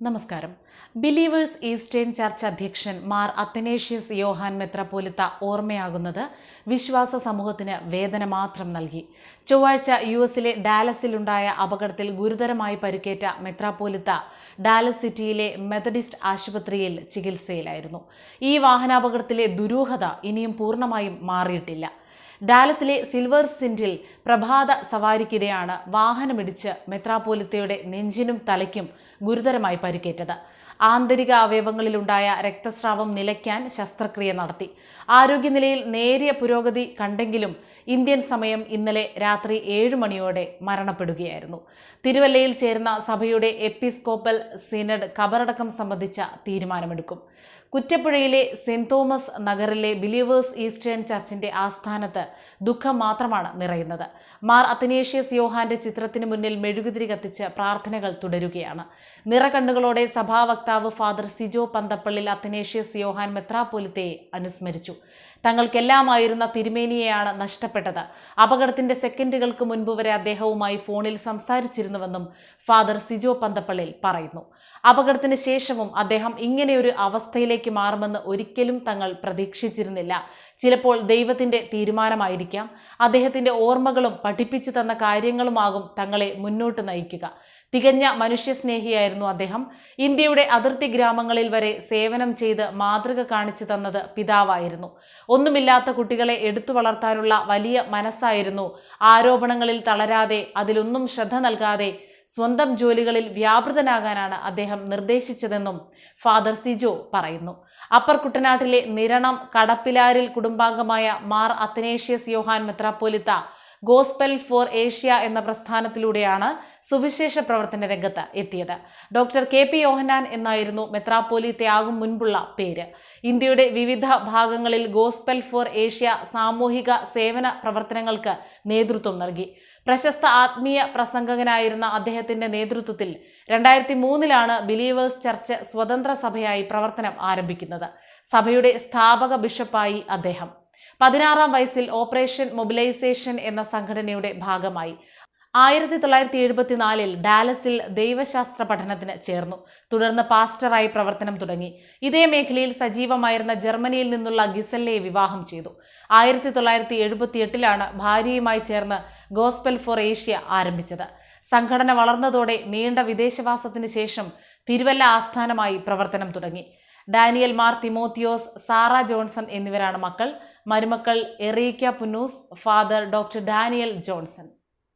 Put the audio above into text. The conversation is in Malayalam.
നമസ്കാരം. ബിലീവേഴ്സ് ഈസ്റ്റേൺ ചർച്ച് അധ്യക്ഷൻ മാർ അത്തനേഷ്യസ് യോഹാൻ മെത്രപ്പോലിത്ത ഓർമ്മയാകുന്നത് വിശ്വാസ സമൂഹത്തിന് വേദന മാത്രം നൽകി. ചൊവ്വാഴ്ച യു എസിലെ ഡാലസിലുണ്ടായ അപകടത്തിൽ ഗുരുതരമായി പരിക്കേറ്റ മെത്രാപ്പോലിത്ത ഡാലസ് സിറ്റിയിലെ മെത്തഡിസ്റ്റ് ആശുപത്രിയിൽ ചികിത്സയിലായിരുന്നു. ഈ വാഹനാപകടത്തിലെ ദുരൂഹത ഇനിയും പൂർണമായും മാറിയിട്ടില്ല. ഡാലസിലെ സിൽവർ സിൻഡിൽ പ്രഭാത സവാരിക്കിടെയാണ് വാഹനമിടിച്ച് മെത്രാപോലിത്തയുടെ നെഞ്ചിനും തലയ്ക്കും ഗുരുതരമായി പരിക്കേറ്റത്. ആന്തരിക അവയവങ്ങളിലുണ്ടായ രക്തസ്രാവം നിലയ്ക്കാൻ ശസ്ത്രക്രിയ നടത്തി. ആരോഗ്യനിലയിൽ നേരിയ പുരോഗതി കണ്ടെങ്കിലും ഇന്ത്യൻ സമയം ഇന്നലെ രാത്രി ഏഴ് മണിയോടെ മരണപ്പെടുകയായിരുന്നു. തിരുവല്ലയിൽ ചേരുന്ന സഭയുടെ എപ്പിസ്കോപ്പൽ സിനഡ് കബറടക്കം സംബന്ധിച്ച തീരുമാനമെടുക്കും. കുറ്റപ്പുഴയിലെ സെന്റ് തോമസ് നഗറിലെ ബിലീവേഴ്സ് ഈസ്റ്റേൺ ചർച്ചിന്റെ ആസ്ഥാനത്ത് ദുഃഖം മാത്രമാണ് നിറയുന്നത്. മാർ അത്തനേഷ്യസ് യോഹാന്റെ ചിത്രത്തിന് മുന്നിൽ മെഴുകുതിരി കത്തിച്ച് പ്രാർത്ഥനകൾ തുടരുകയാണ്. നിറകണ്ണുകളോടെ സഭാവക്താവ് ഫാദർ സിജോ പന്തപ്പള്ളിൽ അത്തനേഷ്യസ് യോഹാൻ മെത്രാപോലിത്തയെ അനുസ്മരിച്ചു. തങ്ങൾക്കെല്ലാമായിരുന്ന തിരുമേനിയെയാണ് നഷ്ടപ്പെട്ടത്. അപകടത്തിന്റെ സെക്കൻഡുകൾക്ക് മുൻപ് വരെ അദ്ദേഹവുമായി ഫോണിൽ സംസാരിച്ചിരുന്നുവെന്നും ഫാദർ സിജോ പന്തപ്പള്ളിൽ പറയുന്നു. അപകടത്തിന് ശേഷവും അദ്ദേഹം ഇങ്ങനെയൊരു അവസ്ഥയിലേക്ക് മാറുമെന്ന് ഒരിക്കലും തങ്ങൾ പ്രതീക്ഷിച്ചിരുന്നില്ല. ചിലപ്പോൾ ദൈവത്തിന്റെ തീരുമാനമായിരിക്കാം. അദ്ദേഹത്തിന്റെ ഓർമ്മകളും പഠിപ്പിച്ചു തന്ന കാര്യങ്ങളുമാകും തങ്ങളെ മുന്നോട്ട് നയിക്കുക. തികഞ്ഞ മനുഷ്യസ്നേഹിയായിരുന്നു അദ്ദേഹം. ഇന്ത്യയുടെ അതിർത്തി ഗ്രാമങ്ങളിൽ വരെ സേവനം ചെയ്ത് മാതൃക കാണിച്ചു തന്നത് പിതാവായിരുന്നു. ഒന്നുമില്ലാത്ത കുട്ടികളെ എടുത്തു വളർത്താനുള്ള വലിയ മനസ്സായിരുന്നു. ആരോപണങ്ങളിൽ തളരാതെ അതിലൊന്നും ശ്രദ്ധ നൽകാതെ സ്വന്തം ജോലികളിൽ വ്യാപൃതനാകാനാണ് അദ്ദേഹം നിർദ്ദേശിച്ചതെന്നും ഫാദർ സിജോ പറയുന്നു. അപ്പർ കുട്ടനാട്ടിലെ നിരണം കടപ്പിലാരിൽ കുടുംബാംഗമായ മാർ അത്തനേഷ്യസ് യോഹാൻ മെത്രാപ്പോലിത്ത ഗോസ്പെൽ ഫോർ ഏഷ്യ എന്ന പ്രസ്ഥാനത്തിലൂടെയാണ് സുവിശേഷ പ്രവർത്തന രംഗത്ത് എത്തിയത്. ഡോക്ടർ കെ പി യോഹനാൻ എന്നായിരുന്നു മെത്രാപ്പോലിത്തയാകും മുൻപുള്ള പേര്. ഇന്ത്യയുടെ വിവിധ ഭാഗങ്ങളിൽ ഗോസ്പെൽ ഫോർ ഏഷ്യ സാമൂഹിക സേവന പ്രവർത്തനങ്ങൾക്ക് നേതൃത്വം നൽകി. പ്രശസ്ത ആത്മീയ പ്രസംഗകനായിരുന്ന അദ്ദേഹത്തിന്റെ നേതൃത്വത്തിൽ രണ്ടായിരത്തി മൂന്നിലാണ് ബിലീവേഴ്സ് ചർച്ച് സ്വതന്ത്ര സഭയായി പ്രവർത്തനം ആരംഭിക്കുന്നത്. സഭയുടെ സ്ഥാപക ബിഷപ്പായി അദ്ദേഹം. പതിനാറാം വയസ്സിൽ ഓപ്പറേഷൻ മൊബിലൈസേഷൻ എന്ന സംഘടനയുടെ ഭാഗമായി. ആയിരത്തി തൊള്ളായിരത്തി എഴുപത്തിനാലിൽ ഡാലസിൽ ദൈവശാസ്ത്ര പഠനത്തിന് ചേർന്നു. തുടർന്ന് പാസ്റ്ററായി പ്രവർത്തനം തുടങ്ങി. ഇതേ മേഖലയിൽ സജീവമായിരുന്ന ജർമ്മനിയിൽ നിന്നുള്ള ഗിസല്ലയെ വിവാഹം ചെയ്തു. ആയിരത്തി തൊള്ളായിരത്തി എഴുപത്തിയെട്ടിലാണ് ഭാര്യയുമായി ചേർന്ന് ഗോസ്പെൽ ഫോർ ഏഷ്യ ആരംഭിച്ചത്. സംഘടന വളർന്നതോടെ നീണ്ട വിദേശവാസത്തിന് ശേഷം തിരുവല്ല ആസ്ഥാനമായി പ്രവർത്തനം തുടങ്ങി. Daniel Mar Timotheos Sara Johnson എന്നിവരാണ് മക്കൾ. മരുമക്കൾ Erica Punnoose Father Doctor Daniel Johnson.